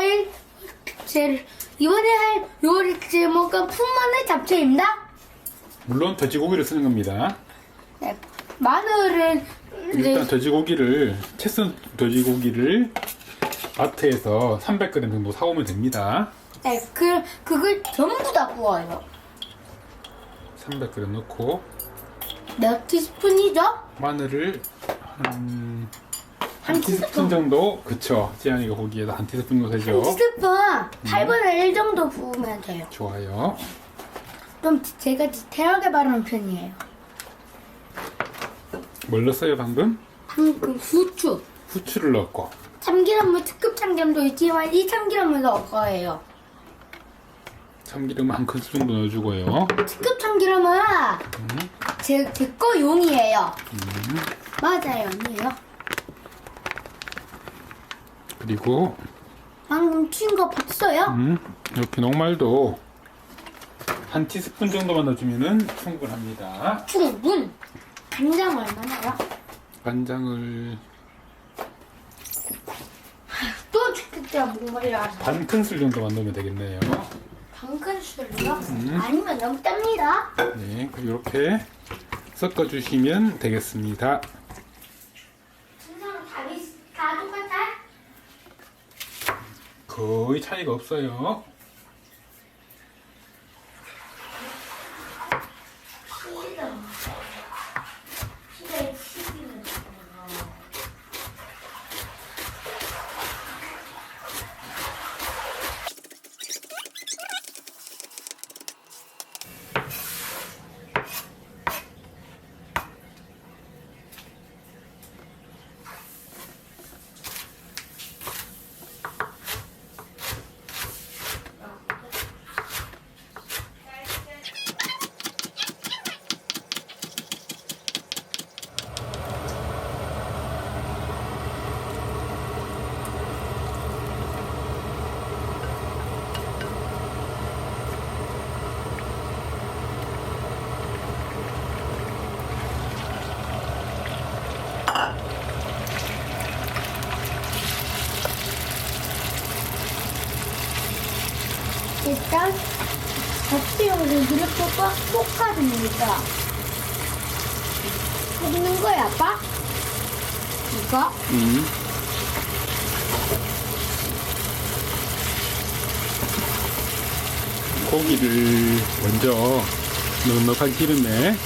할 제, 이번에 할 요리 제목은 푼마늘 잡채입니다. 물론 돼지고기를 쓰는 겁니다. 네, 마늘은 일단 이제 돼지고기를 채썬 돼지고기를 마트에서 300g 정도 사오면 됩니다. 네, 그 그걸 전부 다 구워요. 300g 넣고 몇 티스푼이죠? 마늘을 한, 한한 티스푼. 정도 그쵸 지안이가 보기에도 한 티스푼 정도 되죠 한 티스푼 8분의 1 정도 부으면 돼요. 좋아요 좀 제가 디테일하게 바르는 편이에요. 뭘 넣었어요 방금? 방금 후추. 후추를 넣고 참기름은 특급 참기름도 있지만 이 참기름을 넣을 거예요. 참기름 한 큰술 정도 넣어주고요 특급 참기름은 제, 제거 용이에요. 맞아요, 아니에요. 그리고 방금 튄거 봤어요? 음, 이렇게 녹말도 한 티스푼 정도만 넣어주면 충분합니다 충분. 간장 얼마나요? 간장을 또 죽겠다, 목말이라서. 반 큰술 정도만 넣으면 되겠네요 당근술이요? 아니면 너무 뗍니다. 네, 이렇게 섞어주시면 되겠습니다 순서는 다, 비슷, 다 똑같아? 거의 차이가 없어요 싫어. 싫어, 싫어. 일단 잡채용을 꽉 볶아줍니다. 볶는 거야, 아빠? 이거? 음. 고기를 먼저 넉넉한 기름에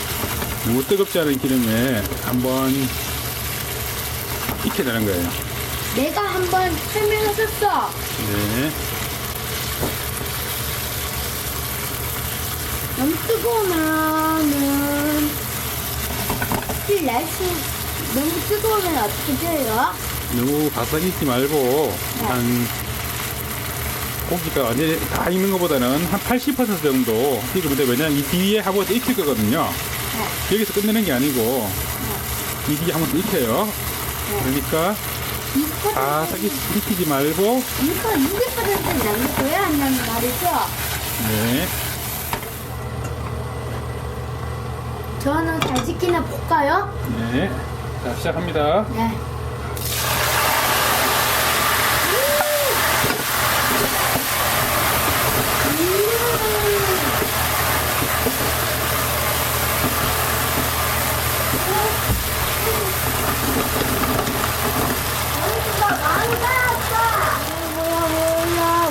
너무 뜨겁지 않은 기름에 한번 익혀내는 거예요. 내가 한번 설명했었어. 네. 너무 뜨거우면은 실 날씨 너무 뜨거우면 어떻게 돼요? 너무 바삭 익지 말고 한 고기가 완전히 다 익는 것보다는 한 80% 정도 익으면 돼. 왜냐면 이 뒤에 한번더 익힐 거거든요. 여기서 끝내는 게 아니고 이 뒤에 한번더 익혀요. 그러니까 이거 바삭 익- 익히지 말고 이거 600%는 남겨둬야 한다는 말이죠? 네. 저는 잘 지키나 볼까요? 네. 자, 시작합니다. 네.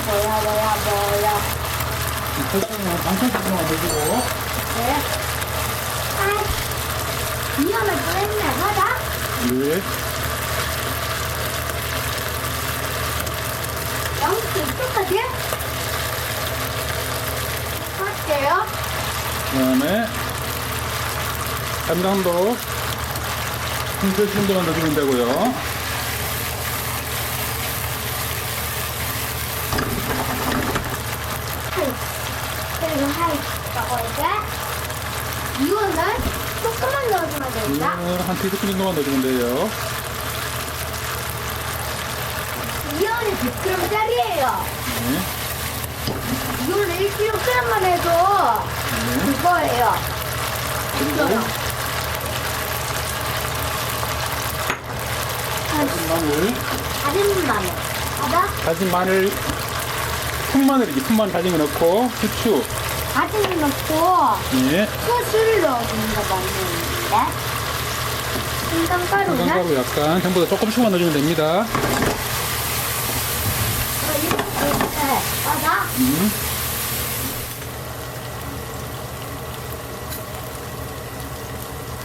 뭐야 뭐야 뭐야 반찬 정도만 넣어주고. 네. 위험할 뻔했네 네. 할게요? 그 다음에 간장도 한술 정도만 넣어주면 되고요. 그리고 하이. 먹어야? 돼 이거는 넣어주면 된다 이거는 한 티스푼 정도만 넣어주면 돼요. 이거는 100g짜리예요 네. 이거는 1kg만 해도 그거예요 그리고 이거요 마늘 다른 마늘 봐봐. 다진 마늘, 푼마늘이지. 푼마늘 다진 거 넣고, 후추, 다진 넣고 예, 소스를 넣어주는 거 맞는데. 생강가루는 생강가루 약간 전부 다 조금씩만 넣어주면 됩니다. 이렇게 맞아. 음.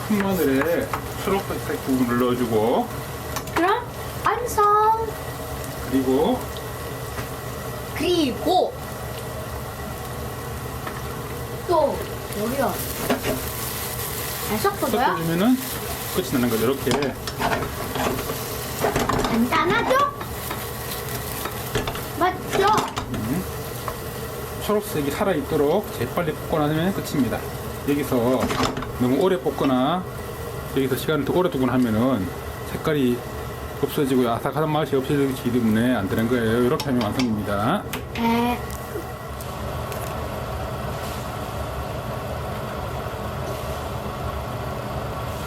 푼마늘에 초록색 부분을 넣어주고, 그럼 완성. 그리고 그리고 또 뭐야? 잘 섞어줘요? 섞어주면은 끝이 나는 거죠. 이렇게. 간단하죠? 맞죠? 초록색이 살아있도록 재빨리 볶아놔면 끝입니다. 여기서 너무 오래 볶거나 여기서 시간을 더 오래 두거나 하면은 색깔이 없어지고 아삭한 맛이 없어지기 때문에 안 되는 거예요. 이렇게 하면 완성입니다. 네.